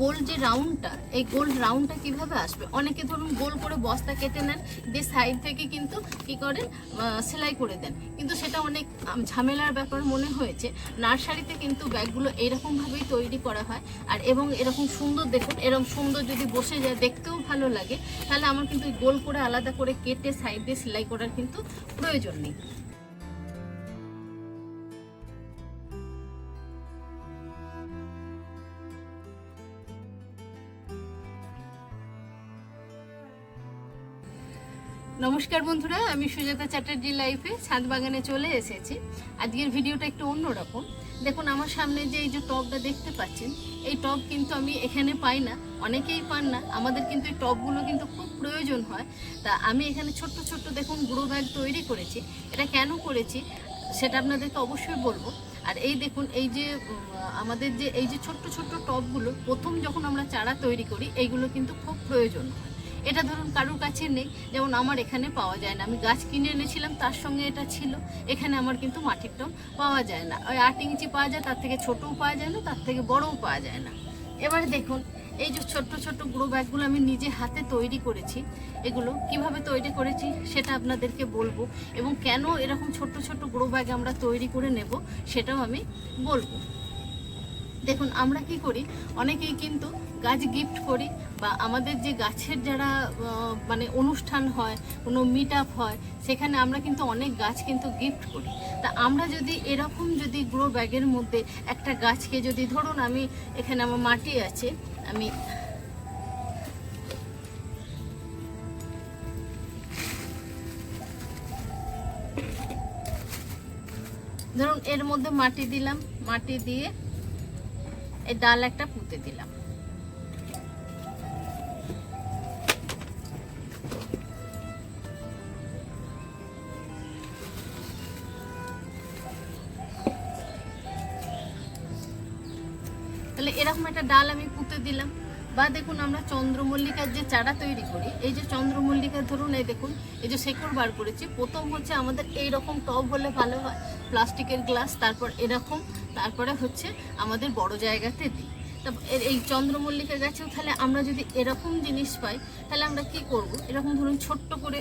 গোল যে রাউন্ডটা এই গোল রাউন্ডটা কীভাবে আসবে? অনেকে ধরুন গোল করে বস্তা কেটে নেন, দিয়ে সাইড থেকে কিন্তু কি করেন সেলাই করে দেন। কিন্তু সেটা অনেক ঝামেলার ব্যাপার মনে হয়েছে। নার্সারিতে কিন্তু ব্যাগগুলো এইরকমভাবেই তৈরি করা হয়। আর এবং এরকম সুন্দর দেখুন এরকম সুন্দর যদি বসে যায়, দেখতেও ভালো লাগে। তাহলে আমার কিন্তু গোল করে আলাদা করে কেটে সাইড দিয়ে সেলাই করার কিন্তু প্রয়োজন নেই। নমস্কার বন্ধুরা, আমি সুজাতা চ্যাটার্জি লাইফে ছাদ বাগানে চলে এসেছি। আজকের ভিডিওটা একটু অন্যরকম। দেখুন, আমার সামনে যে এই যে টবটা দেখতে পাচ্ছেন, এই টব কিন্তু আমি এখানে পাই না, অনেকেই পান না। আমাদের কিন্তু এই টবগুলো কিন্তু খুব প্রয়োজন হয়। তা আমি এখানে ছোট্ট ছোট্ট দেখুন গ্রো ব্যাগ তৈরি করেছি। এটা কেন করেছি সেটা আপনাদেরকে অবশ্যই বলব। আর এই দেখুন, এই যে আমাদের যে এই যে ছোট্ট ছোট্ট টবগুলো, প্রথম যখন আমরা চারা তৈরি করি, এইগুলো কিন্তু খুব প্রয়োজন হয়। এটা ধরুন কারুর কাছে নেই। যেমন আমার এখানে পাওয়া যায় না। আমি গাছ কিনে এনেছিলাম, তার সঙ্গে এটা ছিল। এখানে আমার কিন্তু মাটির টব পাওয়া যায় না। ওই আট ইঞ্চি পাওয়া যায়, তার থেকে ছোটও পাওয়া যায় না, তার থেকে বড়ও পাওয়া যায় না। এবারে দেখুন, এই যে ছোট্ট ছোট্ট গ্রো ব্যাগগুলো আমি নিজে হাতে তৈরি করেছি, এগুলো কীভাবে তৈরি করেছি সেটা আপনাদেরকে বলব এবং কেন এরকম ছোট্ট ছোট্ট গ্রো ব্যাগ আমরা তৈরি করে নেব সেটাও আমি বলব। দেখুন, আমরা কি করি? অনেকেই কিন্তু গাছ গিফট করি বা আমাদের যে গাছের যারা মানে অনুষ্ঠান হয়, কোনো মিট আপ হয়, সেখানে আমরা কিন্তু অনেক গাছ কিন্তু গিফট করি। তা আমরা যদি এরকম যদি গ্রো ব্যাগের মধ্যে একটা গাছকে যদি, ধরুন আমি এখানে আমার মাটি আছে, আমি ধরুন এর মধ্যে মাটি দিলাম, মাটি দিয়ে এই ডাল একটা পুঁতে দিলাম। তাহলে এরকম একটা ডাল আমি পুঁতে দিলাম। বা দেখুন আমরা চন্দ্রমল্লিকার যে চারা তৈরি করি, এই যে চন্দ্রমল্লিকার ধরুন, এই দেখুন, এই যে শেকড় বার করেছি, প্রথম হচ্ছে আমাদের এই রকম টব হলে ভালো হয়, প্লাস্টিকের গ্লাস, তারপর এরকম, তারপরে হচ্ছে আমাদের বড় জায়গাতে দিই। এই চন্দ্রমল্লিকা গাছেও তাহলে আমরা যদি এরকম জিনিস পাই, তাহলে আমরা কি করব? এরকম ধরুন ছোট্ট করে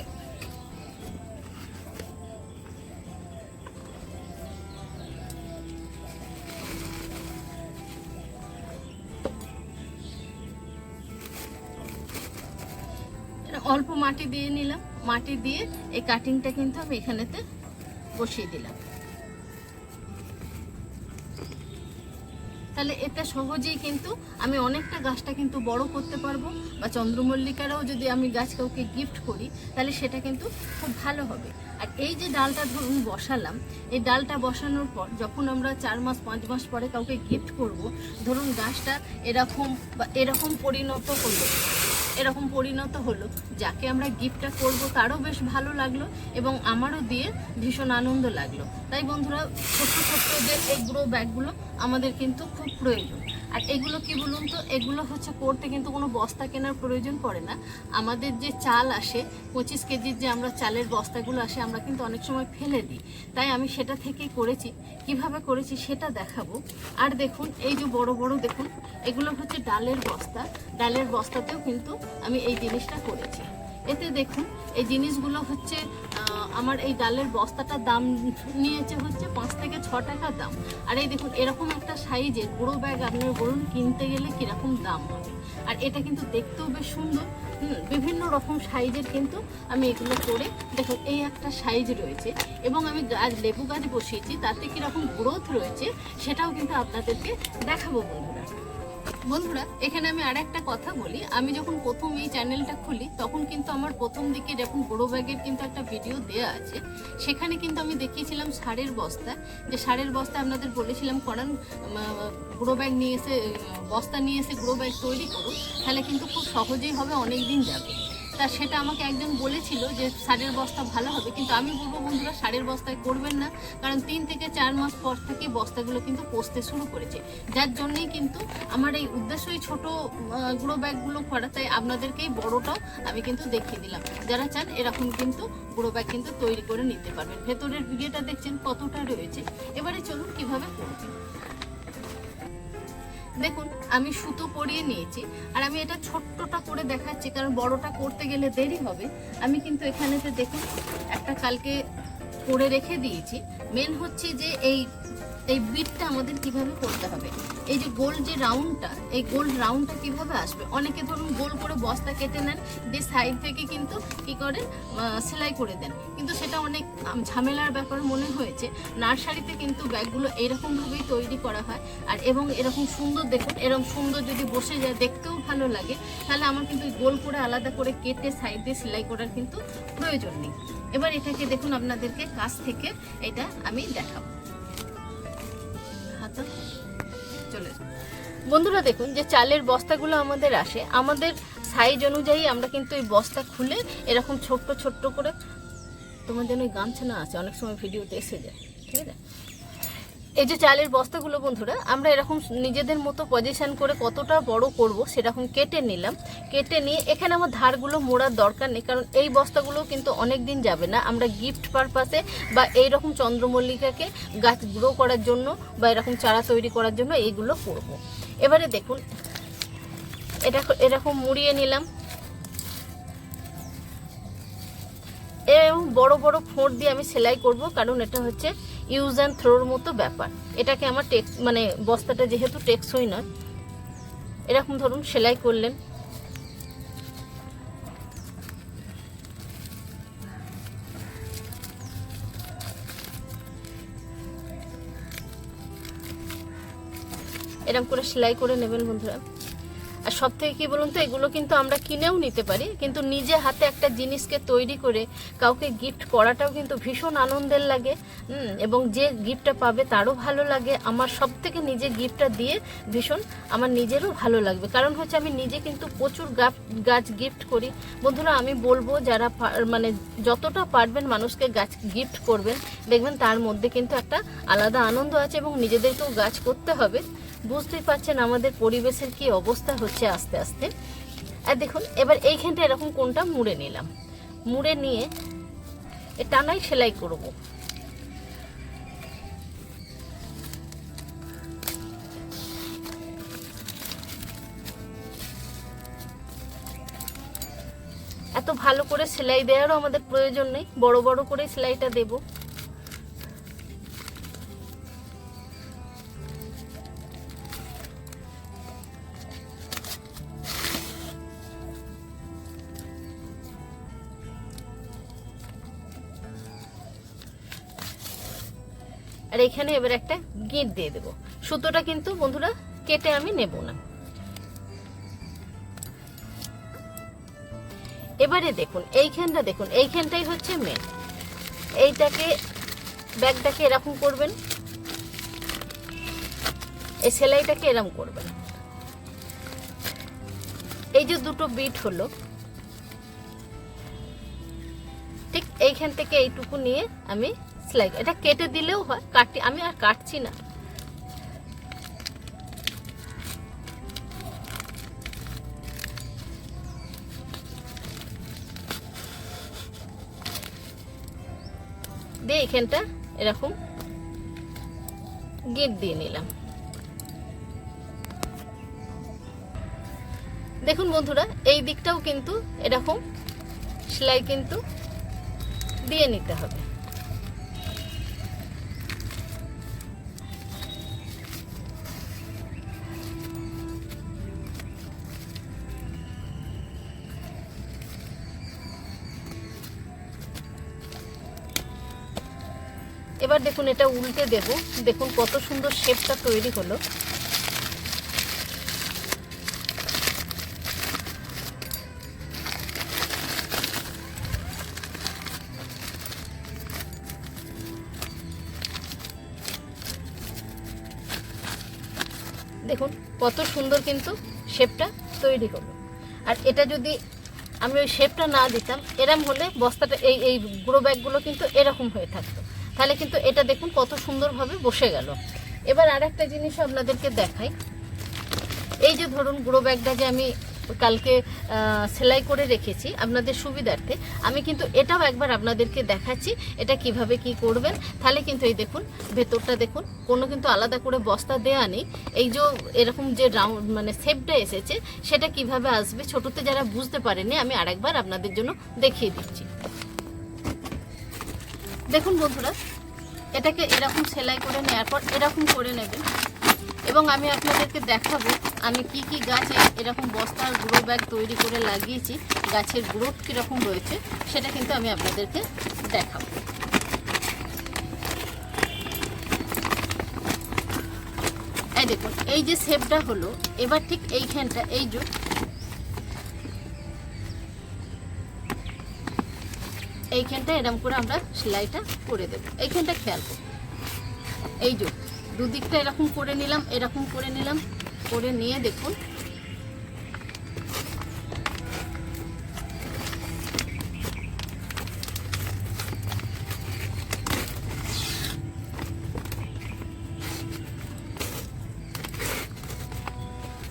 মাটি দিয়ে নিলাম। মাটি দিয়ে এই কাটিংটা কিন্তু আমি এখানেতে বসিয়ে দিলাম। তাহলে এতে সহজেই কিন্তু আমি অনেকটা গাছটা কিন্তু বড় করতে পারব বা চন্দ্রমল্লিকারাও যদি আমি গাছ কাউকে গিফট করি, তাহলে সেটা কিন্তু খুব ভালো হবে। আর এই যে ডালটা ধরুন বসালাম, এই ডালটা বসানোর পর যখন আমরা চার মাস, পাঁচ মাস পরে কাউকে গিফট করব, ধরুন গাছটা এরকম বা এরকম পরিণত হলো। এরকম পরিণত হলো, যাকে আমরা গিফটটা করব তারও বেশ ভালো লাগল এবং আমারও দিয়ে ভীষণ আনন্দ লাগল। তাই বন্ধুরা, ছোট্ট ছোট্ট যে এই গ্রো ব্যাগগুলো আমাদের কিন্তু খুব প্রয়োজন। আর এগুলো কি বলুন তো, এগুলো হচ্ছে করতে কিন্তু কোনো বস্তা কেনার প্রয়োজন পড়ে না। আমাদের যে চাল আসে, পঁচিশ কেজির যে আমরা চালের বস্তাগুলো আসে, আমরা কিন্তু অনেক সময় ফেলে দিই। তাই আমি সেটা থেকেই করেছি। কীভাবে করেছি সেটা দেখাবো। আর দেখুন, এই যে বড় বড় দেখুন, এগুলো হচ্ছে ডালের বস্তা। ডালের বস্তাতেও কিন্তু আমি এই জিনিসটা করেছি। এতে দেখুন, এই জিনিসগুলো হচ্ছে আমার এই ডালের বস্তাটার দাম নিয়েছে হচ্ছে পাঁচ থেকে ছ টাকা দাম। আর এই দেখুন, এরকম একটা সাইজের বড়ো ব্যাগ আপনার বলুন, কিনতে গেলে কীরকম দাম হবে? আর এটা কিন্তু দেখতেও বেশ সুন্দর বিভিন্ন রকম সাইজের কিন্তু আমি এগুলো করে, দেখুন, এই একটা সাইজ রয়েছে। এবং আমি গাছ লেবু গাছ বসিয়েছি, তাতে কীরকম গ্রোথ রয়েছে, সেটাও কিন্তু আপনাদেরকে দেখাবো বন্ধুরা। বন্ধুরা, এখানে আমি আর একটা কথা বলি। আমি যখন প্রথম এই চ্যানেলটা খুলি, তখন কিন্তু আমার প্রথম দিকে যখন বড়ো ব্যাগের কিন্তু একটা ভিডিও দেওয়া আছে, সেখানে কিন্তু আমি দেখিয়েছিলাম সারের বস্তা। যে সারের বস্তা আপনাদের বলেছিলাম, করান গুঁড়ো ব্যাগ নিয়ে এসে বস্তা নিয়ে এসে গুঁড়ো ব্যাগ তৈরি করুন তাহলে কিন্তু খুব সহজেই হবে অনেক দিন যাবে। তা সেটা আমাকে একজন বলেছিল যে, সারের বস্তা ভালো হবে। কিন্তু আমি বলব, বন্ধুরা, সারের বস্তায় করবেন না। কারণ তিন থেকে চার মাস পর থেকে বস্তাগুলো কিন্তু পচতে শুরু করেছে। যার জন্যই কিন্তু আমার এই উদ্দেশ্যই ছোট গুঁড়ো ব্যাগগুলো করা তাই আপনাদেরকেই বড়টাও আমি কিন্তু দেখিয়ে দিলাম। যারা চান এরকম কিন্তু গুঁড়ো ব্যাগ কিন্তু তৈরি করে নিতে পারবেন। ভেতরের ভিডিওটা দেখছেন কতটা রয়েছে। এবারে চলুন কীভাবে করবেন দেখুন, আমি সুতো পরিয়ে নিয়েছি, আর আমি এটা ছোট্টটা করে দেখাচ্ছি, কারণ বড়টা করতে গেলে দেরি হবে। আমি কিন্তু এখানেতে দেখুন, একটা কালকে করে রেখে দিয়েছি। মেন হচ্ছে যে এই এই বিটটা আমাদের কীভাবে করতে হবে? এই যে গোল যে রাউন্ডটা এই গোল রাউন্ডটা কীভাবে আসবে? অনেকে ধরুন গোল করে বস্তা কেটে নেন, দিয়ে সাইড থেকে কিন্তু কি করে সেলাই করে দেন। কিন্তু সেটা অনেক ঝামেলার ব্যাপার মনে হয়েছে। নার্সারিতে কিন্তু ব্যাগগুলো এরকমভাবেই তৈরি করা হয়। আর এবং এরকম সুন্দর দেখুন, এরকম সুন্দর যদি বসে যায়, দেখতেও ভালো লাগে। তাহলে আমার কিন্তু গোল করে আলাদা করে কেটে সাইড দিয়ে সেলাই করার কিন্তু প্রয়োজন নেই। এবার এটাকে দেখুন আপনাদেরকে কাছ থেকে এটা আমি দেখাবো। বন্ধুরা দেখুন, যে চালের বস্তাগুলো আমাদের আসে, আমাদের সাইজ অনুযায়ী আমরা কিন্তু এই বস্তা খুলে এরকম ছোট্ট ছোট্ট করে তোমার ওই গামছা না আছে, অনেক সময় ভিডিওতে এসে যায়, ঠিক আছে? এই যে চালের বস্তাগুলো বন্ধুরা, আমরা এরকম নিজেদের মতো পজিশন করে কতটা বড় করব সেরকম কেটে নিলাম। কেটে নিয়ে এখানে আমার ধারগুলো মোড়ার দরকার নেই, কারণ এই বস্তাগুলো কিন্তু অনেক দিন যাবে না। আমরা গিফট পারপাসে বা এই রকম চন্দ্রমল্লিকাকে গাছ গ্রো করার জন্য বা এরকম চারা তৈরি করার জন্য এইগুলো করব। এবারে দেখুন, এটা এরকম মুড়িয়ে নিলাম। এরকম বড় বড় ফোঁড় দিয়ে আমি সেলাই করব, কারণ এটা হচ্ছে ইউজ অ্যান্ড থ্রোর মতো ব্যাপার। এটাকে আমার টেক মানে বস্তাটা যেহেতু টেকসই নয়, এরকম ধরুন সেলাই করলেন। এরকম করে সেলাই করে নেবেন বন্ধুরা। আর সব থেকে কি বলুন তো, এগুলো কিন্তু আমরা কিনেও নিতে পারি, কিন্তু নিজে হাতে একটা জিনিসকে তৈরি করে কাউকে গিফট করাটাও কিন্তু ভীষণ আনন্দের লাগে। এবং যে গিফটটা পাবে তারও ভালো লাগে। আমার সব থেকে নিজে গিফটটা দিয়ে ভীষণ আমার নিজেরও ভালো লাগবে। কারণ হচ্ছে আমি নিজে কিন্তু প্রচুর গাছ গিফট করি। বন্ধুরা, আমি বলব যারা মানে যতটা পারবেন মানুষকে গাছ গিফট করবেন, দেখবেন তার মধ্যে কিন্তু একটা আলাদা আনন্দ আছে এবং নিজেদেরকেও গাছ করতে হবে। বুঝতেই পারছেন আমাদের পরিবেশের কি অবস্থা হচ্ছে আস্তে আস্তে। আর দেখুন, এবার এইখানটা এরকম কোনটা মুড়ে নিলাম। মুড়ে নিয়ে টানাই সেলাই করব। এত ভালো করে সেলাই দেওয়ারও আমাদের প্রয়োজন নেই। বড় বড় করে সেলাইটা দেবো। আর এখানে এবার একটা গিঁট দিয়ে দেবো। সুতোটা কিন্তু বন্ধুরা কেটে আমি নেব না। এবারে দেখুন, এইখানটা দেখুন, এইখানটাই হচ্ছে মেন এইটাকে, ব্যাগটাকে এরকম করবেন। এই সেলাইটাকে এরকম করবেন। এই যে দুটো বিট হলো, ঠিক এইখান থেকে এইটুকু নিয়ে আমি সেলাই এটা কেটে দিলেও হয়, কাটি আমি আর কাটছি না। দিয়ে এখানটা এরকম গেট দিয়ে নিলাম। দেখুন বন্ধুরা, এই দিকটাও কিন্তু এরকম, সেলাই কিন্তু দিয়ে নিতে হবে। এবার দেখুন এটা উল্টে দেব। দেখুন কত সুন্দর শেপটা তৈরি হলো। দেখুন কত সুন্দর কিন্তু শেপটা তৈরি হলো। আর এটা যদি আমি ওই শেপটা না দিতাম, এরম হলে বস্তাটা, এই এই গ্রো ব্যাগগুলো কিন্তু এরকম হয়ে থাকতো। তাহলে কিন্তু এটা দেখুন কত সুন্দরভাবে বসে গেল। এবার আর একটা জিনিস আপনাদেরকে দেখাই। এই যে ধরুন গ্রো ব্যাগটা যে আমি কালকে সেলাই করে রেখেছি আপনাদের সুবিধার্থে, আমি কিন্তু এটাও একবার আপনাদেরকে দেখাচ্ছি, এটা কীভাবে কি করবেন। তাহলে কিন্তু এই দেখুন, ভেতরটা দেখুন, কোনো কিন্তু আলাদা করে বস্তা দেয়া নেই। এই যে এরকম যে রাউন্ড মানে শেপটা এসেছে, সেটা কীভাবে আসবে, ছোটোতে যারা বুঝতে পারেনি, আমি আরেকবার আপনাদের জন্য দেখিয়ে দিচ্ছি। দেখুন বন্ধুরা, এটাকে এরকম সেলাই করে নেওয়ার পর এরকম করে নেবেন। এবং আমি আপনাদেরকে দেখাবো, আমি কি কি গাছে এরকম বস্তার গ্রো ব্যাগ তৈরি করে লাগিয়েছি, গাছের গ্রোথ কীরকম রয়েছে, সেটা কিন্তু আমি আপনাদেরকে দেখাবো। এই দেখুন, এই যে শেপটা হলো, এবার ঠিক এইখানটা, এই যে এইখানটা এরকম করে আমরা সেলাইটা করে দেবো। এইখানটা খেয়াল করুন এই যে, দুদিকটা এরকম করে নিলাম, এরকম করে নিলাম, করে নিয়ে দেখুন।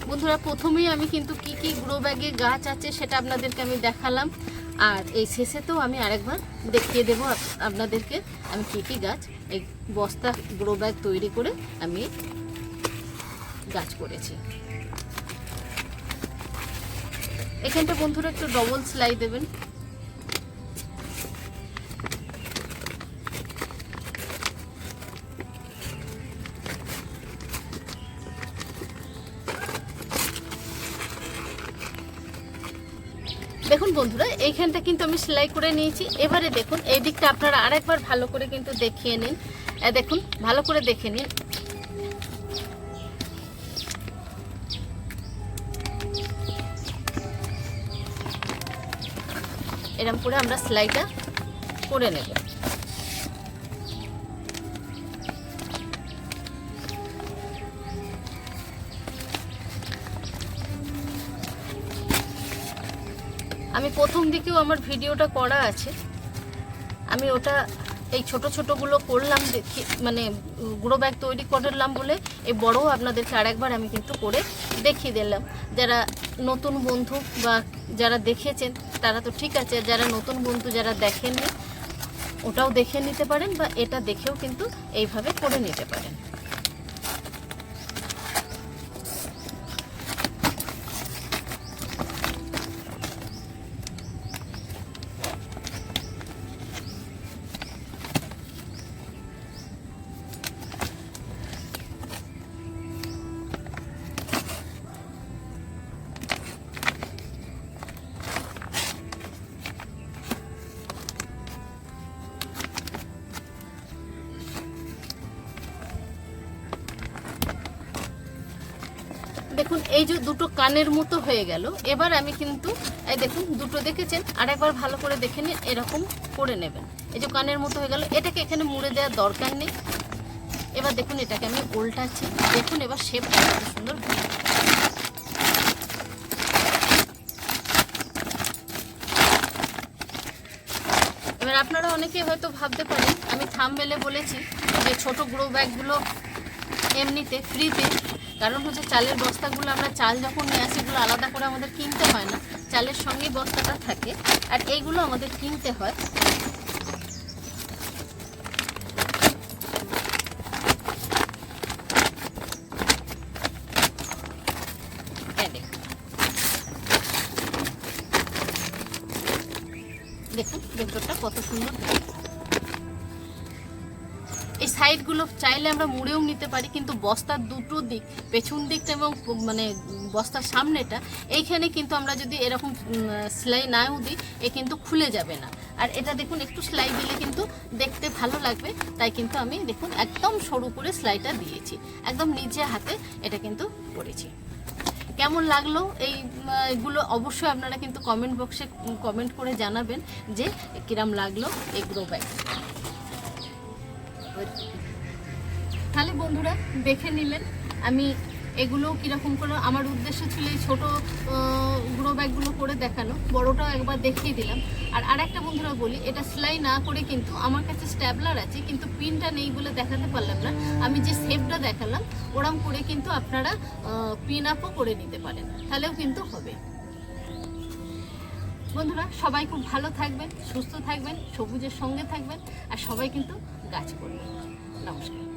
বন্ধুরা, প্রথমেই আমি কিন্তু কি কি গ্রো ব্যাগে গাছ আছে সেটা আপনাদেরকে আমি দেখালাম। আর এই শেষে তো আমি আরেকবার দেখিয়ে দেবো আপনাদেরকে আমি কী কী গাছ, এই বস্তা গ্রো ব্যাগ তৈরি করে আমি গাছ করেছি। এখানটা বন্ধুরা একটু ডবল সেলাই দেবেন। দেখুন বন্ধুরা, এইখানটা কিন্তু আমি সেলাই করে নিয়েছি। এবারে দেখুন, এই দিকটা আপনারা আরেকবার ভালো করে কিন্তু দেখিয়ে নিন। দেখুন, ভালো করে দেখে নিন। এরকম করে আমরা সেলাইটা করে নেব। আমি প্রথম দিকেও আমার ভিডিওটা করা আছে। আমি ওটা এই ছোট ছোটগুলো করলাম দেখি মানে গুঁড়ো ব্যাগ তৈরি করলাম বলে এই বড়ও আপনাদেরকে আরেকবার আমি কিন্তু করে দেখিয়ে দিলাম। যারা নতুন বন্ধু বা যারা দেখেছেন, তারা তো ঠিক আছে, যারা নতুন বন্ধু যারা দেখেননি, ওটাও দেখে নিতে পারেন বা এটা দেখেও কিন্তু এইভাবে করে নিতে পারেন। দেখুন, এই যে দুটো কানের মতো হয়ে গেল। এবার আমি কিন্তু, এই দেখুন, দুটো দেখেছেন? আর একবার ভালো করে দেখে নিন এরকম করে নেবেন। এই যে কানের মতো হয়ে গেল, এটাকে এখানে মুড়ে দেওয়ার দরকার নেই। এবার দেখুন, এটাকে আমি উল্টাচ্ছি। দেখুন, এবার কত সুন্দর। এবার আপনারা অনেকে হয়তো ভাবতে পারেন, আমি থামবেলে বলেছি যে ছোট গ্রো ব্যাগগুলো এমনিতে ফ্রিতে কারণ হচ্ছে চালের বস্তাগুলো আমরা চাল যখন নিয়ে আসি, এগুলো আলাদা করে আমাদের কিনতে হয় না। চালের সঙ্গেই বস্তাটা থাকে। আর এইগুলো আমাদের কিনতে হয়। দেখুন। দেখুন, ভেতরটা কত সুন্দর। সাইডগুলো চাইলে আমরা মুড়েও নিতে পারি কিন্তু বস্তার দুটো দিক পেছন দিকটা এবং মানে বস্তার সামনেটা এইখানে কিন্তু আমরা যদি এরকম সেলাই নাও দিই এ কিন্তু খুলে যাবে না। আর এটা দেখুন একটু সেলাই দিলে কিন্তু দেখতে ভালো লাগবে তাই কিন্তু আমি দেখুন একদম সরু করে সেলাইটা দিয়েছি। একদম নিজে হাতে এটা কিন্তু করেছি। কেমন লাগল এই উম, এগুলো অবশ্যই আপনারা কিন্তু কমেন্ট বক্সে কমেন্ট করে জানাবেন যে কিরাম লাগল এই ব্যাগ তাহলে বন্ধুরা, দেখে নিলেন আমি এগুলো কীরকম করে আমার উদ্দেশ্য ছিল এই ছোটো গ্রো ব্যাগগুলো করে দেখানো। বড়টাও একবার দেখিয়ে দিলাম। আর আরেকটা বন্ধুরা বলি, এটা সেলাই না করে কিন্তু আমার কাছে স্ট্যাবলার আছে, কিন্তু পিনটা নেই বলে দেখাতে পারলাম না। আমি যে শেপটা দেখালাম, ওরম করে কিন্তু আপনারা পিন আপও করে নিতে পারেন। তাহলেও কিন্তু হবে। বন্ধুরা, সবাই খুব ভালো থাকবেন, সুস্থ থাকবেন, সবুজের সঙ্গে থাকবেন, আর সবাই কিন্তু গাছ করবে। নমস্কার।